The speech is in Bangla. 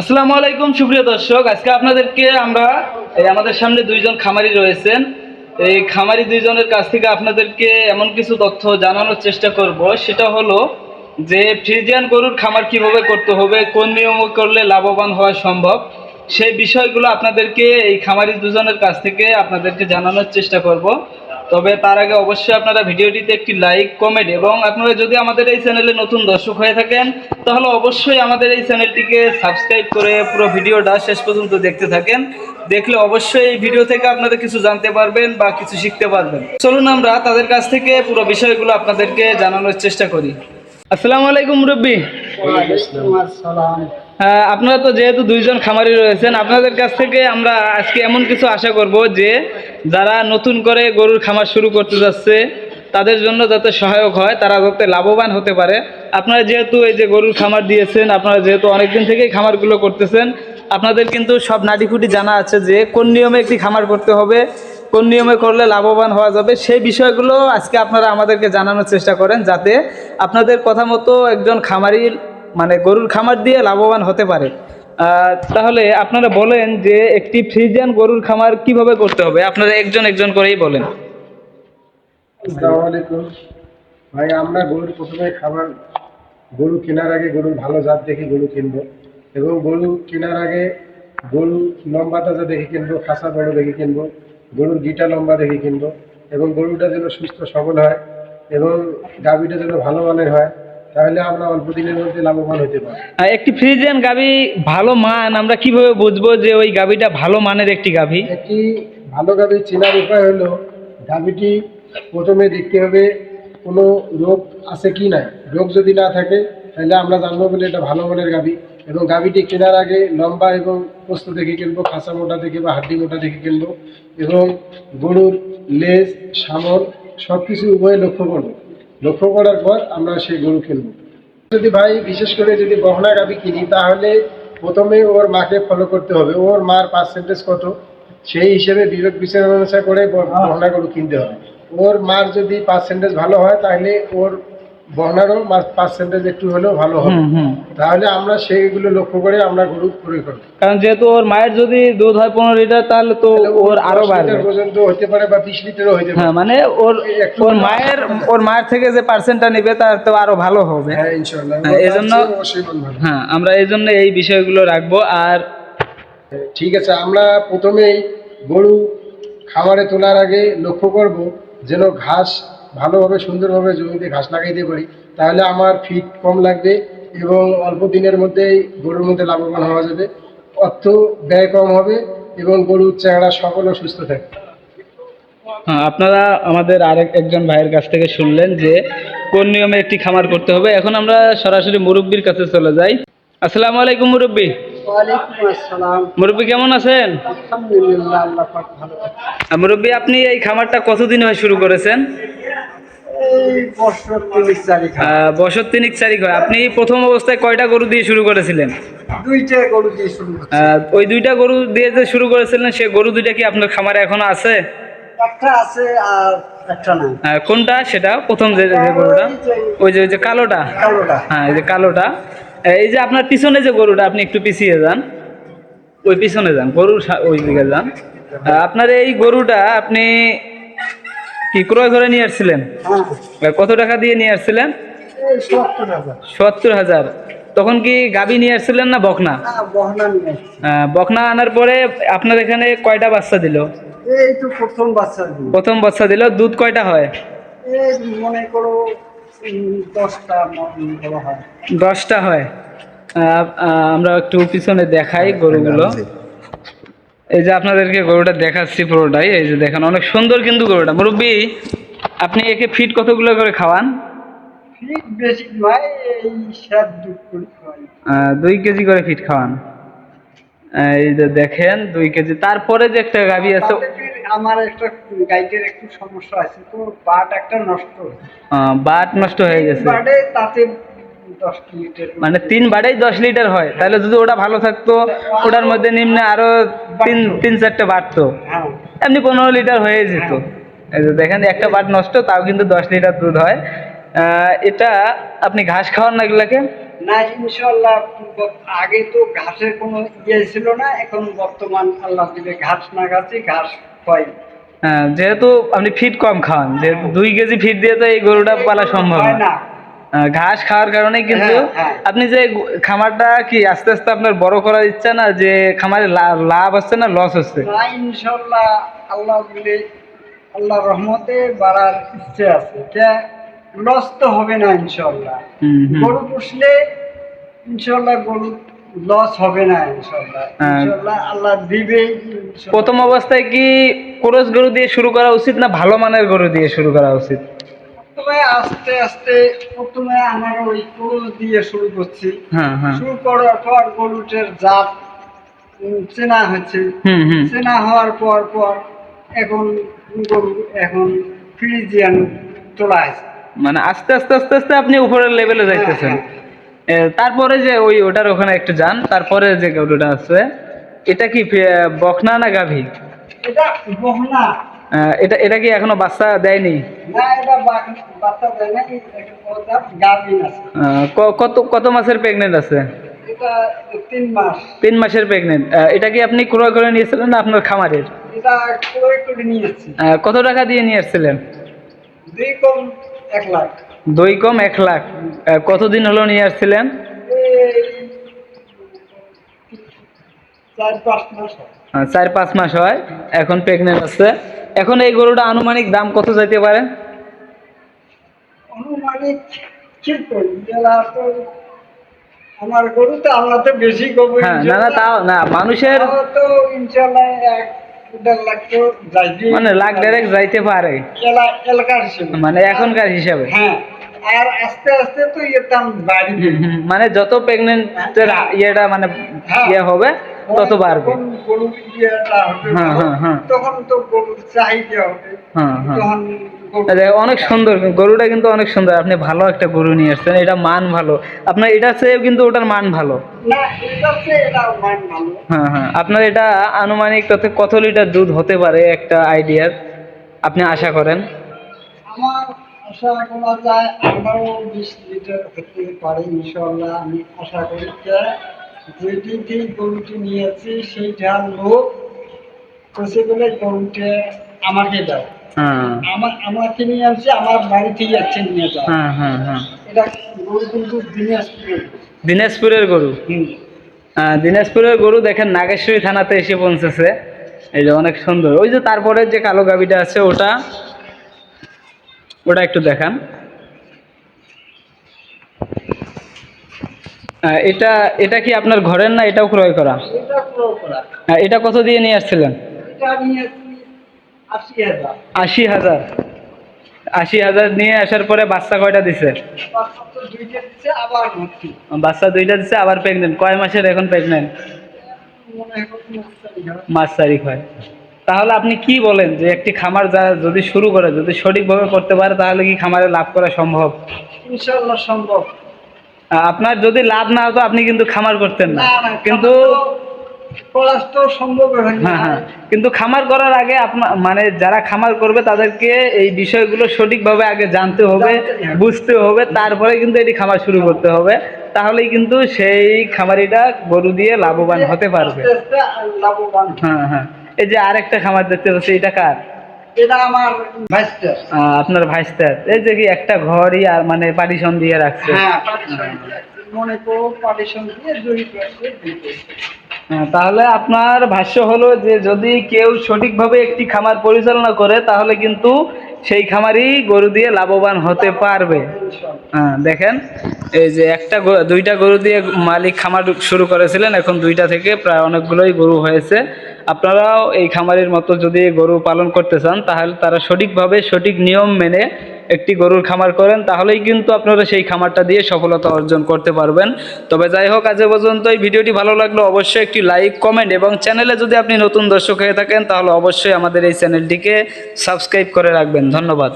আসসালামু আলাইকুম, সুপ্রিয় দর্শক। আজকে আপনাদেরকে আমরা আমাদের সামনে দুইজন খামারি রয়েছেন। এই খামারি দুইজনের কাছ থেকে আপনাদেরকে এমন কিছু তথ্য জানানোর চেষ্টা করব। সেটা হলো যে, ফ্রিজিয়ান গরুর খামার কীভাবে করতে হবে, কোন নিয়ম করলে লাভবান হওয়া সম্ভব, সেই বিষয়গুলো আপনাদেরকে এই খামারি দুজনের কাছ থেকে আপনাদেরকে জানানোর চেষ্টা করব। তবে তার আগে অবশ্যই আপনারা ভিডিওটিতে একটি লাইক কমেন্ট এবং আপনারা যদি আমাদের এই চ্যানেলে নতুন দর্শক হয়ে থাকেন তাহলে অবশ্যই আমাদের এই চ্যানেলটিকে সাবস্ক্রাইব করে পুরো ভিডিওটা শেষ পর্যন্ত দেখতে থাকেন। দেখলে অবশ্যই এই ভিডিও থেকে আপনারা কিছু জানতে পারবেন বা কিছু শিখতে পারবেন। চলুন আমরা তাদের কাছ থেকে পুরো বিষয়গুলো আপনাদেরকে জানানোর চেষ্টা করি। আসসালামু আলাইকুম মুরব্বী হ্যাঁ, আপনারা তো যেহেতু দুইজন খামারি রয়েছেন, আপনাদের কাছ থেকে আমরা আজকে এমন কিছু আশা করব যে যারা নতুন করে গরুর খামার শুরু করতে যাচ্ছে, তাদের জন্য যাতে সহায়ক হয়, তারা যাতে লাভবান হতে পারে। আপনারা যেহেতু এই যে গরুর খামার দিয়েছেন, আপনারা যেহেতু অনেকদিন থেকেই খামারগুলো করতেছেন, আপনাদের কিন্তু সব নাটিকুটি জানা আছে যে কোন নিয়মে একটি খামার করতে হবে, কোন নিয়মে করলে লাভবান হওয়া যাবে, সেই বিষয়গুলো আজকে আপনারা আমাদেরকে জানানোর চেষ্টা করেন, যাতে আপনাদের কথা মতো একজন খামারির মানে গরুর খামার দিয়ে লাভবান হতে পারে। তাহলে আপনারা বলেন যে একটি ফ্রিজিয়ান গরুর খামার কীভাবে করতে হবে? আপনারা একজন একজন করেই বলেন। ভাই, আমরা গরুর প্রথমে খাবার, গরু কেনার আগে গরুর ভালো জাত দেখে গরু কিনবো এবং গরু কেনার আগে গরু লম্বা তাজা দেখে কিনবো খাসা বড় দেখে কিনবো, গরুর গিটা লম্বা দেখে কিনবো এবং গরুটা যেন সুস্থ সবল হয় এবং গাভীটা যেন ভালো মানের হয়। তাহলে আমরা অল্প দিনের মধ্যে লাভবান হতে পারি একটি ফ্রিজিয়ান গাভি ভালো মান আমরা কীভাবে বুঝব যে ওই গাভিটা ভালো মানের একটি গাভি? একটি ভালো গাভী চেনার উপায় হলো গাভীটি প্রথমে দেখতে হবে কোনো রোগ আছে কি না রোগ যদি না থাকে তাহলে আমরা জানব বলে এটা ভালো মানের গাভী। এবং গাভীটি কেনার আগে লম্বা এবং পোস্ত দেখে কিনবো খাসা মোটা দেখে বা হাড্ডি মোটা দেখে কিনবো। এবং গরুর লেজ সামল সব কিছু উভয়ে লক্ষ্য করব। লক্ষ্য করার পর আমরা সেই গরু কিনবো। যদি ভাই, বিশেষ করে যদি বহনা গাভী কিনি, তাহলে প্রথমে ওর মাকে ফলো করতে হবে। ওর মার পার্সেন্টেজ কত? সেই হিসেবে বিবেক বিচার করে গহনা গরু কিনতে হবে। ওর মার যদি পার্সেন্টেজ ভালো হয়, তাহলে ওর বহনারও পার্সেন্টেজ একটু হলেও ভালো হবে। তাহলে আমরা সেইগুলো লক্ষ্য করে আমরা গরু ক্রয় করব। কারণ যেহেতু ওর মায়ের যদি দুধ হয় পনেরো লিটার তাহলে তো ওর আরও বাড়বে। পর্যন্ত হতে পারে বা বিশ লিটারও হ্যাঁ পারে। মানে ওর ওর মায়ের ওর মায়ের থেকে যে পার্সেন্টটা নেবে তার তো আরও ভালো হবে। হ্যাঁ ইনশাল্লাহ হ্যাঁ, এই জন্য- হ্যাঁ আমরা এই জন্য এই বিষয়গুলো রাখব। আর ঠিক আছে আমরা প্রথমেই গরু খামারে তোলার আগে লক্ষ্য করব যেন ঘাস ভালোভাবে সুন্দরভাবে জমিতে ঘাস লাগাইতে পারি তাহলে আমার ফিট কম লাগবে এবং অল্প দিনের মধ্যেই গরুর মধ্যে লাভবান হওয়া যাবে। অর্থ ব্যয় কম হবে এবং গরুর চেহারা সফল ও সুস্থ থাকবে। হ্যাঁ, আপনারা আমাদের আরেক একজন ভাইয়ের কাছ থেকে শুনলেন যে কোন নিয়মে একটি খামার করতে হবে। এখন আমরা সরাসরি মুরব্বীর কাছে চলে যাই। আসসালামু আলাইকুম মুরব্বী। মুরব্বী কেমন আছেন? আলহামদুলিল্লাহ আল্লাহ পাক ভালো আহ, মুরব্বী আপনি এই খামারটা কতদিন হয় শুরু করেছেন? বছর তিনিক চারিক হয় আপনি প্রথম অবস্থায় কয়টা গরু দিয়ে শুরু করেছিলেন? দুইটা গরু দিয়ে শুরু ওই দুইটা গরু দিয়ে যে শুরু করেছিলেন সে গরু দুইটা কি আপনার খামারে এখনও আছে? একটা আছে আর একটা নাই। কোনটা? সেটা প্রথম যে যে গরুটা? ওই যে ওই যে কালোটা? কালোটা। হ্যাঁ এই যে কালোটা। এই যে আপনার পিছনে যে গরুটা আপনি একটু পিছিয়ে যান। ওই পিছনে যান গরুর ওই দিকে যান। আপনার এই গরুটা আপনি কি ক্রয় করে নিয়ে আসছিলেন? হ্যাঁ। কত টাকা দিয়ে নিয়ে আসছিলেন? সত্তর হাজার। তখন কি গাবি নিয়ে আসছিলেন না বকনা? বকনা আনার পরে আপনার এখানে কয়টা বাচ্চা দিল? প্রথম বাচ্চা দিল। দুধ কয়টা হয়? মনে করো দশটা হয়। হয়। আমরা একটু পিছনে দেখাই গরুগুলো। এই যে আপনাদেরকে গরুটা দেখাচ্ছি পুরোটাই এই যে দেখেন অনেক সুন্দর কিন্তু গরুটা। মুরব্বী আপনি একে ফিট কতগুলো করে খাওয়ান? দুই কেজি করে ফিট খাওয়ান। এই যে দেখেন দুই কেজি। তারপরে যে একটা গাভী আছে আমার একটা গাইডের একটু সমস্যা আছে তো বাট একটা নষ্ট বাট নষ্ট হয়ে গেছে। বাটে তাতে মানে তিন বারেই দশ লিটার হয়। তাহলে যদি ওটা ভালো থাকতো ওটার মধ্যে নিম্নে আরও তিন তিন চারটে বাড়তো। হ্যাঁ। এমনি পনেরো লিটার হয়ে যেত। দেখেন একটা বাট নষ্ট তাও কিন্তু দশ লিটার দুধ হয়। এটা আপনি ঘাস খাওয়ান না এগুলাকে? না ইনশাল্লাহ আগে তো ঘাসের কোনো ইয়ে ছিল না এখন বর্তমান আল্লাহ দিলে ঘাস না গাছে ঘাস হয় হ্যাঁ, যেহেতু আপনি ফিট কম খান যেহেতু দুই কেজি ফিট দিয়ে তো এই গরুটা পালা সম্ভব না। ঘাস খাওয়ার কারণে কিন্তু হ্যাঁ, হ্যাঁ। আপনি যে খামারটা কি আস্তে আস্তে আপনার বড় করার ইচ্ছা না যে খামারে লাভ হচ্ছে না লস হচ্ছে ইনশাল্লাহ আল্লাহ আল্লাহ রহমতে বাড়ার ইচ্ছে আছে লস তো হবে না ইনশাল্লাহ। গরু পুষলে ইনশাল্লাহ গরু লস হবে না ইনশাল্লাহ হ্যাঁ। ইনশাল্লাহ আল্লাহ দিবে প্রথম অবস্থায় কি ক্রস গরু দিয়ে শুরু করা উচিত না ভালো মানের গরু দিয়ে শুরু করা উচিত প্রথমে আস্তে আস্তে প্রথমে আমার ওই গরু দিয়ে শুরু করছি। হ্যাঁ হ্যাঁ। শুরু করার পর গরুটার জাত চেনা হচ্ছে হুম হুম। চেনা হওয়ার পর পর এখন গরু এখন ফ্রিজিয়ান তোলা আছে মানে আস্তে আস্তে আস্তে আস্তে আপনি উপরের লেভেলে যাইতেছেন। হ্যাঁ, তারপরে যে ওই ওটার ওখানে একটু যান তারপরে যে গরুটা আছে এটা কি বকনা না গাভী? এটা আহ, এটা এটা কি এখনও বাচ্চা দেয়নি? কত কত মাসের প্রেগনেন্ট আছে? তিন মাস। তিন মাসের প্রেগনেন্ট এটা কি আপনি ক্রয় করে নিয়েছিলেন না আপনার খামারের? কত টাকা দিয়ে নিয়ে আসছিলেন? দুই কম এক লাখ। কতদিন হলো নিয়ে আসছিলেন? চার পাঁচ মাস হয়। এখন প্রেগনেন্ট আছে। এখন এই গরুটা আনুমানিক দাম কত যাইতে পারে? অনুমানিক কি করি এরা তো আমার গরু তো আমরা তো বেশি গরু হ্যাঁ না না তাও না মানুষের তো ইনশাল্লাহ এক দেড় লাখ তো যাইবে মানে লাখ যাইতে পারে। মানে এখনকার হিসাবে। হ্যাঁ আর আস্তে আস্তে তো ইয়ে দাম বাড়বে। মানে যত প্রেগনেন্টের ইয়েটা মানে হ্যাঁ। ইয়ে হবে তত বাড়বে। হ্যাঁ, হ্যাঁ, হ্যাঁ। তখন তো চাহিদা হবে। হ্যাঁ, হ্যাঁ। অনেক সুন্দর গরুটা কিন্তু অনেক সুন্দর। আপনি ভালো একটা গরু নিয়ে আসছেন এটা মান ভালো। আপনার এটা চেয়ে কিন্তু ওটার মান ভালো। হ্যাঁ হ্যাঁ। আপনার এটা আনুমানিক কত লিটার দুধ হতে পারে একটা আইডিয়ার আপনি আশা করেন? আমার আশা করা যায় আঠারো বিশ লিটার হতে পারে ইনশাল্লাহ আমি আশা করি যেটি যেই গরুটি নিয়েছি সেইটা লোক কষে বলে গরুটা আমাকে দাও হ্যাঁ। আমার আমাকে নিয়ে আসছে আমার বাড়ি থেকে যাচ্ছে নিয়ে যাও। হ্যাঁ হ্যাঁ এটা গরু কিন্তু দিনাজপুর দিনাজপুরের গরু? দিনাজপুরের গরু দেখেন নাগেশ্বরী থানাতে এসে পৌঁছেছে। এই যে অনেক সুন্দর। ওই যে তারপরে যে কালো গাবিটা আছে ওটা ওটা একটু দেখান। এটা এটা কি আপনার ঘরের না এটাও ক্রয় করা? এটা কত দিয়ে নিয়ে আসছিলেন? আশি হাজার। আশি হাজার। নিয়ে আসার পরে বাচ্চা কয়টা দিছে? বাচ্চা দুইটা দিছে আবার প্রেগনেন্ট কয় মাসের এখন প্রেগনেন্ট মাস তারিখ হয়? তাহলে আপনি কি বলেন যে একটি খামার যা যদি শুরু করে যদি সঠিকভাবে করতে পারে তাহলে কি খামারে লাভ করা সম্ভব? ইনশাল্লাহ সম্ভব। আপনার যদি লাভ না হতো আপনি কিন্তু খামার করতেন না। কিন্তু হয় হ্যাঁ কিন্তু খামার করার আগে আপনার মানে যারা খামার করবে তাদেরকে এই বিষয়গুলো সঠিকভাবে আগে জানতে হবে বুঝতে হবে তারপরে কিন্তু এটি খামার শুরু করতে হবে। তাহলেই কিন্তু সেই খামারিটা গরু দিয়ে লাভবান হতে পারবে। হ্যাঁ হ্যাঁ। এই যে আরেকটা খামার দেখতে পাচ্ছি এটা কার? এটা আমার ভাইস্টার আপনার ভাইস্টার এই যে কি একটা ঘরই আর মানে পার্টিশন দিয়ে রাখছে? হ্যাঁ পার্টিশন মনে করো পার্টিশন দিয়ে দুই হ্যাঁ, তাহলে আপনার ভাষ্য হলো যে যদি কেউ সঠিকভাবে একটি খামার পরিচালনা করে তাহলে কিন্তু সেই খামারই গরু দিয়ে লাভবান হতে পারবে। হ্যাঁ দেখেন এই যে একটা দুইটা গরু দিয়ে মালিক খামার শুরু করেছিলেন এখন দুইটা থেকে প্রায় অনেকগুলোই গরু হয়েছে। আপনারাও এই খামারের মতো যদি গরু পালন করতে চান, তাহলে তারা সঠিকভাবে সঠিক নিয়ম মেনে একটি গরুর খামার করেন, তাহলেই কিন্তু আপনারা সেই খামারটা দিয়ে সফলতা অর্জন করতে পারবেন। তবে যাই হোক, আজ পর্যন্ত এই ভিডিওটি ভালো লাগল অবশ্যই একটি লাইক, কমেন্ট এবং চ্যানেলে যদি আপনি নতুন দর্শক হয়ে থাকেন, তাহলে অবশ্যই আমাদের এই চ্যানেলটিকে সাবস্ক্রাইব করে রাখবেন। ধন্যবাদ।